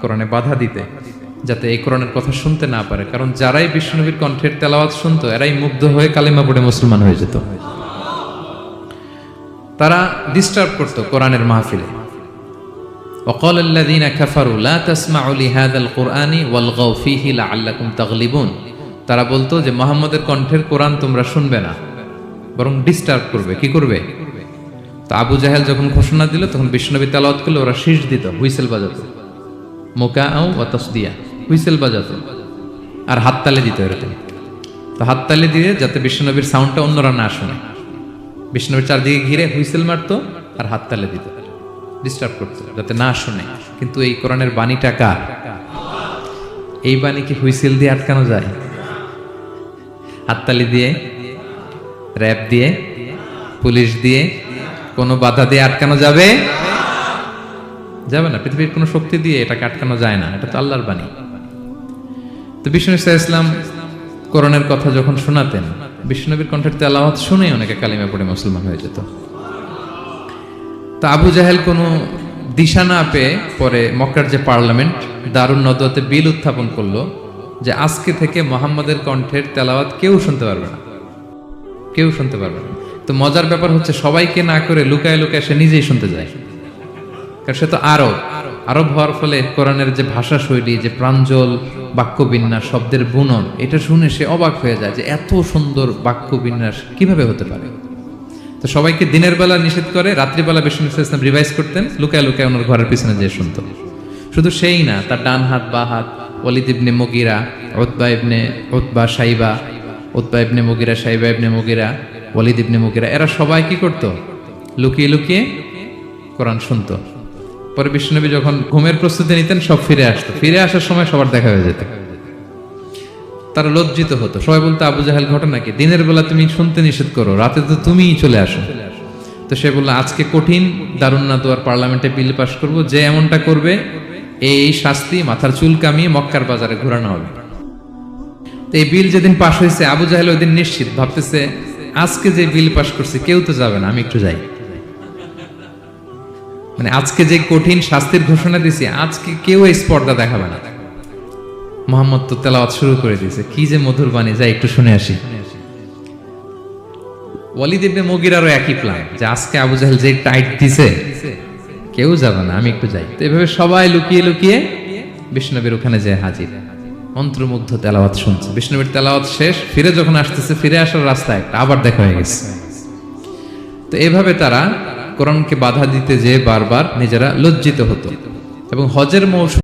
কোরআনে বাধা দিতে যাতে এই কোরআনের কথা শুনতে না পারে কারণ যারাই বিষ্ণুনবীর কণ্ঠের তেলাওয়াত শুনতো এরাই মুগ্ধ হয়ে কালিমা পড়ে মুসলমান হয়ে যেত তারা ডিস্টার্ব করত কোরআনের মাহফিলে وقال الذين كفروا لا تسمعوا لهذا القرآن والغوا فيه لعلكم تغلبون তারা বলতো যে মোহাম্মদের কণ্ঠের কোরআন তোমরা শুনবে না বরং ডিস্টার্ব করবে কি করবে তো আবু জাহেল যখন ঘোষণা দিল তখন বিষ্ণবী তেলাওয়াত করলে ওরা শীষ দিত হুইসেল বাজাতো মোকা আও দিয়া হুইসেল বাজাতো আর হাততালি দিত এরকম। তো হাততালি দিয়ে যাতে বিষ্ণনবীর সাউন্ডটা অন্যরা না শুনে। বিষ্ণুর চারদিকে ঘিরে হুইসেল মারতো আর হাততালি দিত ডিস্টার্ব করতো, যাতে না শুনে। কিন্তু এই কোরআনের বাণীটা কার? এই বাণী কি হুইসেল দিয়ে আটকানো যায়? হাততালি দিয়ে র্যাপ দিয়ে, পুলিশ দিয়ে কোনো বাধা দিয়ে আটকানো যাবে? যাবে না, পৃথিবীর কোনো শক্তি দিয়ে এটাকে আটকানো যায় না, এটা তো আল্লাহর বাণী। তো বিষ্ণু ইসা ইসলাম কোরআনের কথা যখন শোনাতেন বিষ্ণুনবীর কণ্ঠের তেলাওয়াত শুনেই অনেকে কালিমা পড়ে মুসলমান হয়ে যেত। তো আবু জাহেল কোনো দিশা না পেয়ে পরে মক্কার যে পার্লামেন্ট, দারুণ নদতে বিল উত্থাপন করল যে আজকে থেকে মোহাম্মদের কণ্ঠের তেলাওয়াত কেউ শুনতে পারবে না। কেউ শুনতে পারবে না। তো মজার ব্যাপার হচ্ছে সবাইকে না করে লুকায় লুকায় সে নিজেই শুনতে যায়। কারণ সে তো আরব। আরব হওয়ার ফলে কোরআনের যে ভাষা শৈলী যে প্রাঞ্জল বাক্য বিন্যাস শব্দের বুনন, এটা শুনে সে অবাক হয়ে যায় যে এত সুন্দর বাক্য বিন্যাস কীভাবে হতে পারে? তো সবাইকে দিনের বেলা নিষেধ করে রাত্রিবেলা বিষ্ণু ইসলাম রিভাইজ করতেন, লুকায় লুকায় ওনার ঘরের পিছনে যেয়ে শুনতো। শুধু সেই না, তার ডান হাত, বা হাত ওলিদ ইবনে মগিরা ওতবা ইবনে ওতবা সাইবা ওতবা ইবনে মগিরা সাইবা ইবনে মগিরা ওলিদ ইবনে মগিরা, এরা সবাই কি করতো? লুকিয়ে লুকিয়ে কোরআন শুনতো। পরে বিষ্ণুনবী যখন ঘুমের প্রস্তুতি নিতেন, সব ফিরে আসতো। ফিরে আসার সময় সবার দেখা হয়ে যেত। তারা লজ্জিত হতো। সবাই বলতো, আবু জাহেল ঘটনা কি? দিনের বেলা তুমি শুনতে নিষেধ করো, রাতে তো তুমিই চলে আসো। তো সে বলল, আজকে কঠিন দারুন্না দুয়ার পার্লামেন্টে বিল পাশ করব? যে এমনটা করবে, এই শাস্তি, মাথার চুল কামিয়ে মক্কার বাজারে ঘোরানো হবে। তো এই বিল যেদিন পাশ হয়েছে, আবু জাহেল ওই দিন নিশ্চিত ভাবতেছে, আজকে যে বিল পাশ করছে, কেউ তো যাবে না, আমি একটু যাই। মানে আজকে যে কঠিন শাস্তির ঘোষণা দিছি, আজকে কেউ এই স্পর্ধা দেখাবে না। মোহাম্মদ তো তেলাওয়াত শুরু করে দিয়েছে। কি যে মধুর বাণী, যাই একটু শুনে আসি। ওয়ালিদ ইবনে মুগিরারও একই প্ল্যান যে আজকে আবু জাহেল যে টাইট দিছে, কেউ যাবে না, আমি একটু যাই। তো এভাবে সবাই লুকিয়ে লুকিয়ে বিষ্ণবীর ওখানে যে হাজির। মন্ত্রমুগ্ধ তেলাওয়াত শুনছে। বিষ্ণবীর তেলাওয়াত শেষ, ফিরে যখন আসতেছে, ফিরে আসার রাস্তা একটা, আবার দেখা হয়ে গেছে। তো এভাবে তারা কোরআনকে বাধা দিতে যেয়ে বারবার নিজেরা লজ্জিত হতো। এবং হজের মৌসুম